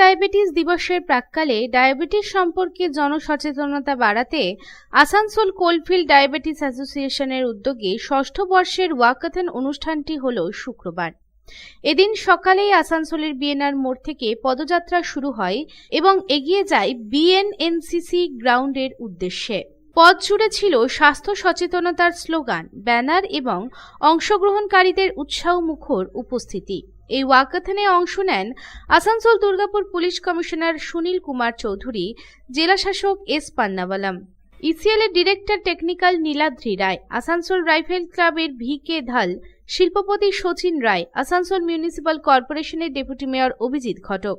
Diabetes দিবসের প্রাক্কালে diabetes সম্পর্কে জনসচেতনতা বাড়াতে আসানসোল কোলফিল্ড ডায়াবেটিস অ্যাসোসিয়েশনের উদ্যোগে ষষ্ঠ বর্ষের ওয়াকাথন অনুষ্ঠানটি হল শুক্রবার। এদিন সকালেই আসানসোলের বিএনআর মোড় থেকে পদযাত্রা শুরু হয় এবং এগিয়ে যায় বিএনএনসিসি গ্রাউন্ডের উদ্দেশ্যে। পথ জুড়ে ছিল স্বাস্থ্য সচেতনতার স্লোগান, ব্যানার এবং অংশগ্রহণকারীদের উৎসাহ মুখর উপস্থিতি। এই ওয়াকাথনে অংশ নেন আসানসোল দুর্গাপুর পুলিশ কমিশনার সুনীল কুমার চৌধুরী জেলাশাসক এস পান্নাওয়ালাম ইসিএল এর director technical Niladri Roy, Asansol rifle ক্লাবের ভি কে ধাল, শিল্পপতি সচিন রায়, আসানসোল মিউনিসিপাল কর্পোরেশনের deputy mayor Abhijit Ghatak,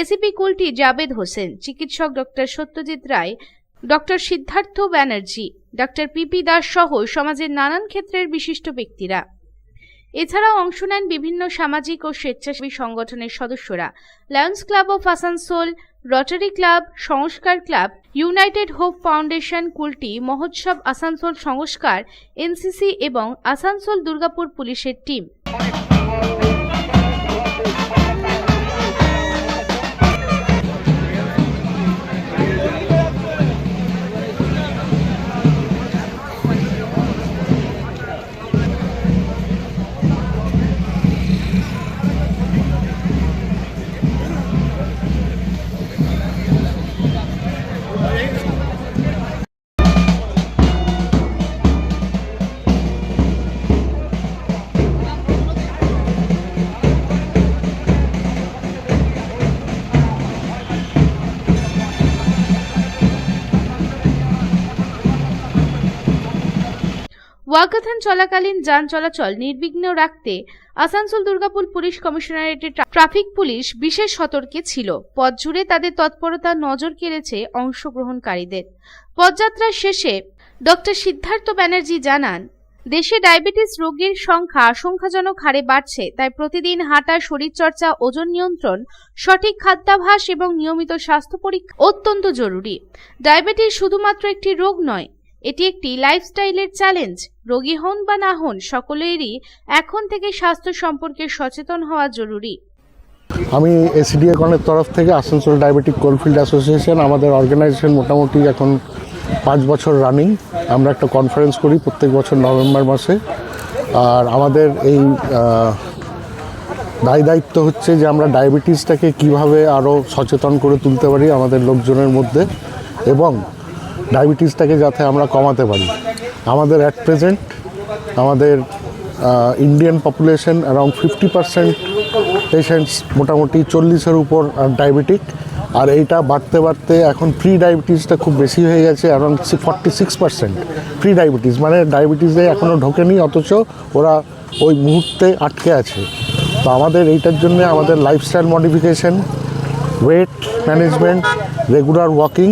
ACP Kulti Javed Hossain, চিকিৎসক doctor Satyajit Roy doctor Siddhartha Banerjee, doctor P P Das সহ সমাজের নানান ক্ষেত্রের বিশিষ্ট ব্যক্তিরা। এছাড়াও অংশ নেন বিভিন্ন সামাজিক ও স্বেচ্ছাসেবী সংগঠনের সদস্যরা। Lions club of Asansol, rotary club, Sanskar club, united hope foundation, Kulti, মহোৎসব আসানসোল সংস্কার, এনসিসি এবং আসানসোল দুর্গাপুর পুলিশের টিম। ওয়াকাথন চলাকালীন যান চলাচল নির্বিঘ্ন রাখতে আসানসোল দুর্গাপুর পুলিশ কমিশনারেটের ট্রা- ট্রাফিক পুলিশ বিশেষ সতর্কে ছিল। পথ জুড়ে তাদের তৎপরতা নজর কেড়েছে অংশগ্রহণকারীদের। পদযাত্রার শেষে ডক্টর সিদ্ধার্থ ব্যানার্জি জানান, দেশে ডায়াবেটিস রোগীর সংখ্যা আশঙ্কাজনক হারে বাড়ছে, তাই প্রতিদিন হাঁটা শরীরচর্চা, ওজন নিয়ন্ত্রণ, সঠিক খাদ্যাভ্যাস এবং নিয়মিত স্বাস্থ্য পরীক্ষা অত্যন্ত জরুরি। ডায়াবেটিস শুধুমাত্র একটি রোগ নয় এটি একটি লাইফস্টাইলের চ্যালেঞ্জ রোগী হন বা না হন, সকলেরই এখন থেকে স্বাস্থ্য সম্পর্কে সচেতন হওয়া জরুরি। আমি এসিডিএ কনের তরফ থেকে আসানসোল ডায়াবেটিক কোলফিল্ড অ্যাসোসিয়েশন আমাদের অর্গানাইজেশন মোটামুটি এখন পাঁচ বছর রানিং আমরা একটা কনফারেন্স করি প্রত্যেক বছর নভেম্বর মাসে। আর আমাদের এই দায় দায়িত্ব হচ্ছে যে আমরা ডায়াবেটিসটাকে কীভাবে আরও সচেতন করে তুলতে পারি আমাদের লোকজনের মধ্যে। এবং ডায়াবেটিসটাকে যাতে আমরা কমাতে পারি। আমাদের অ্যাট প্রেজেন্ট আমাদের Indian population around fifty percent patients মোটামুটি চল্লিশের উপর ডায়াবেটিক আর এইটা বাড়তে বাড়তে এখন প্রি ডায়াবেটিসটা খুব বেশি হয়ে গেছে around forty six percent pre diabetes মানে ডায়াবেটিসে এখনও ঢোকেনি, অথচ ওরা ওই মুহূর্তে আটকে আছে। তো আমাদের এইটার জন্য আমাদের lifestyle modification weight management regular walking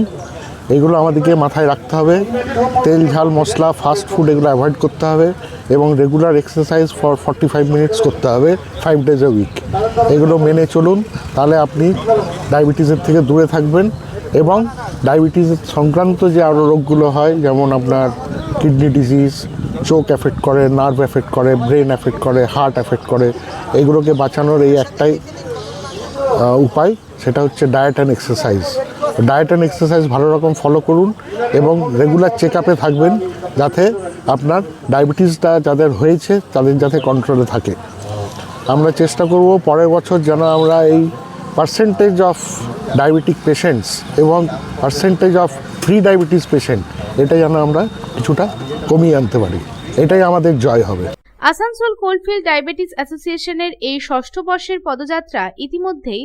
এগুলো আমাদেরকে মাথায় রাখতে হবে। তেল, ঝাল, মশলা ফাস্ট ফুড এগুলো অ্যাভয়েড করতে হবে এবং regular exercise for forty five minutes করতে হবে ফাইভ ডেজ এ উইক এগুলো মেনে চলুন, তাহলে আপনি ডায়াবেটিসের থেকে দূরে থাকবেন এবং ডায়াবেটিস সংক্রান্ত যে আরও রোগগুলো হয়, যেমন আপনার কিডনি ডিজিজ চোখ অ্যাফেক্ট করে নার্ভ এফেক্ট করে ব্রেন এফেক্ট করে হার্ট এফেক্ট করে, এগুলোকে বাঁচানোর এই একটাই উপায়, সেটা হচ্ছে diet and exercise diet and exercise ভালো রকম ফলো করুন এবং রেগুলার চেক আপে থাকবেন যাতে আপনার ডায়াবেটিসটা যাদের হয়েছে তাদের যাতে কন্ট্রোলে থাকে। আমরা চেষ্টা করব পরের বছর যেন আমরা এই পার্সেন্টেজ অফ ডায়াবেটিক পেশেন্টস এবং percentage of free diabetes patient এটা যেন আমরা কিছুটা কমিয়ে আনতে পারি। এটাই আমাদের জয় হবে। আসানসোল কোলফিল্ড ডায়াবেটিস অ্যাসোসিয়েশনের এই ষষ্ঠ বর্ষের পদযাত্রা ইতিমধ্যেই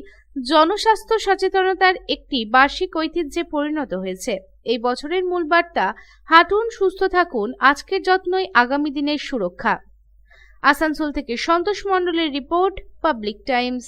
জনস্বাস্থ্য সচেতনতার একটি বার্ষিক ঐতিহ্যে পরিণত হয়েছে। এই বছরের মূল বার্তা, হাঁটুন, সুস্থ থাকুন, আজকের যত্নই আগামী দিনের সুরক্ষা। আসানসোল থেকে সন্তোষ মণ্ডলের রিপোর্ট, পাবলিক টাইমস।